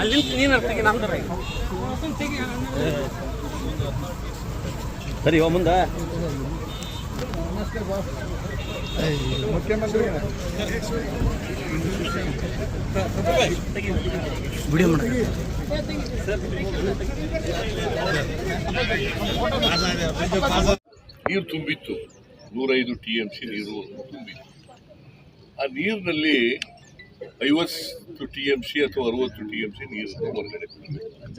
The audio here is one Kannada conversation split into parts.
ಅಲ್ಲಿ ನೀನು ಅರ್ಥಕ್ಕೆ ನಮ್ದು ಸರಿ ಮುಂದೆ. ವಿಡಿಯೋ ಮಾಡಿ ನೀರು ತುಂಬಿತ್ತು. ನೂರೈದು ಟಿ ಎಂ ಸಿ ನೀರು ತುಂಬಿತ್ತು. ಆ ನೀರಿನಲ್ಲಿ ಐವತ್ತು ಟಿ ಎಂ ಸಿ ಅಥವಾ ಅರವತ್ತು ಟಿ ಎಂ ಸಿ ನೀರು ಹೊರಗಡೆ.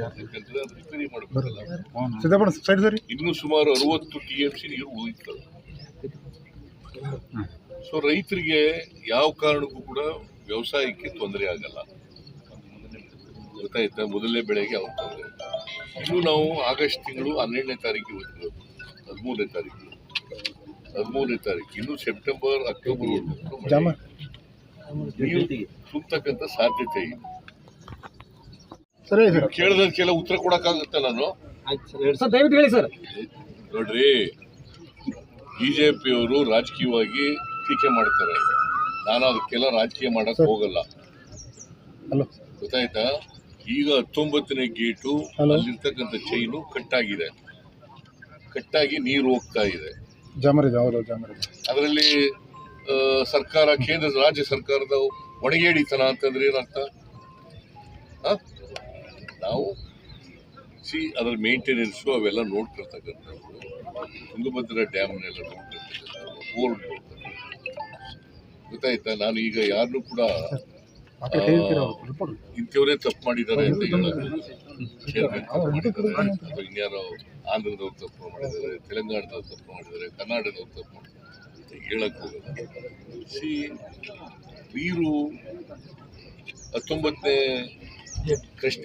ಯಾಕಂದ್ರೆ ಅದು ರಿಪೇರಿ ಮಾಡಬೇಕಲ್ಲ ಇನ್ನೂ ಸುಮಾರು ಅರವತ್ತು ಟಿ ಎಂ ಸಿ ನೀರು ಉಳಿತು ಸೊ ರೈತರಿಗೆ ಯಾವ ಕಾರಣಕ್ಕೂ ಕೂಡ ವ್ಯವಸಾಯಕ್ಕೆ ತೊಂದರೆ ಆಗಲ್ಲ. ಗೊತ್ತಾಯ್ತಾ? ಮೊದಲನೇ ಬೆಳೆಗೆ ಅವ್ರ ತೊಂದರೆ. ಇನ್ನು ನಾವು ಆಗಸ್ಟ್ ತಿಂಗಳು ಹನ್ನೆರಡನೇ ತಾರೀಕು ಹೋಗ್ತೀವಿ ಹದಿಮೂರನೇ ತಾರೀಕು. ಹದಿಮೂರನೇ ತಾರೀಕು. ಇನ್ನು ಸೆಪ್ಟೆಂಬರ್ ಅಕ್ಟೋಬರ್ ತುಂಬತಕ್ಕಂಥ ಸಾಧ್ಯತೆ ಇದೆ ಕೇಳದಕ್ಕೆಲ್ಲ ಉತ್ತರ ಕೊಡಕ್ಕಾಗುತ್ತೆ ನಾನು? ಸರ್. ದಯವಿಟ್ಟು ಜೆ ಪಿಯವರು ಬಿಜೆಪಿಯವರು ರಾಜಕೀಯವಾಗಿ ಟೀಕೆ ಮಾಡ್ತಾರೆ. ನಾನು ಅದಕ್ಕೆಲ್ಲ ರಾಜಕೀಯ ಮಾಡಕ್ಕೆ ಹೋಗಲ್ಲ. ಗೊತ್ತಾಯ್ತಾ? ಈಗ ಹತ್ತೊಂಬತ್ತನೇ ಗೇಟು. ಅಲ್ಲಿರ್ತಕ್ಕಂಥ ಚೈನು ಕಟ್ಟಾಗಿದೆ. ಕಟ್ಟಾಗಿ ನೀರು ಹೋಗ್ತಾ ಇದೆ. ಅದರಲ್ಲಿ ಸರ್ಕಾರ ಕೇಂದ್ರ ರಾಜ್ಯ ಸರ್ಕಾರದ ಒಣಗೇಡಿತನ ಅಂತಂದ್ರೆ ಏನರ್ಥ? ನಾವು ಸಿ ಅದರ ಮೇಂಟೆನೆನ್ಸು ಅವೆಲ್ಲ ನೋಡ್ತಿರ್ತಕ್ಕಂಥದ್ದು ತುಂಗಭದ್ರಾ ಡ್ಯಾಮ್ನೆಲ್ಲ ಬೋರ್ಡ್ ಗೊತ್ತಾಯ್ತಾ? ನಾನು ಈಗ ಯಾರನ್ನೂ ಕೂಡ ಇಂಥವರೇ ತಪ್ಪು ಮಾಡಿದ್ದಾರೆ ಅಂತ ಚೇರ್ಮನ್ ತಪ್ಪು ಮಾಡಿದ್ದಾರೆ ಅಥವಾ ಇನ್ಯಾರೋ ಆಂಧ್ರದವ್ರು ತಪ್ಪು ಮಾಡಿದ್ದಾರೆ ತೆಲಂಗಾಣದವ್ರು ತಪ್ಪು ಮಾಡಿದ್ದಾರೆ ಕರ್ನಾಟಕದವ್ರು ತಪ್ಪು ಮಾಡಿದ್ದಾರೆ ಹೇಳಕ್ ಹೋಗಲ್ಲ. ಸಿ ನೀರು ಹತ್ತೊಂಬತ್ತನೇ ಕೃಷ್ಣ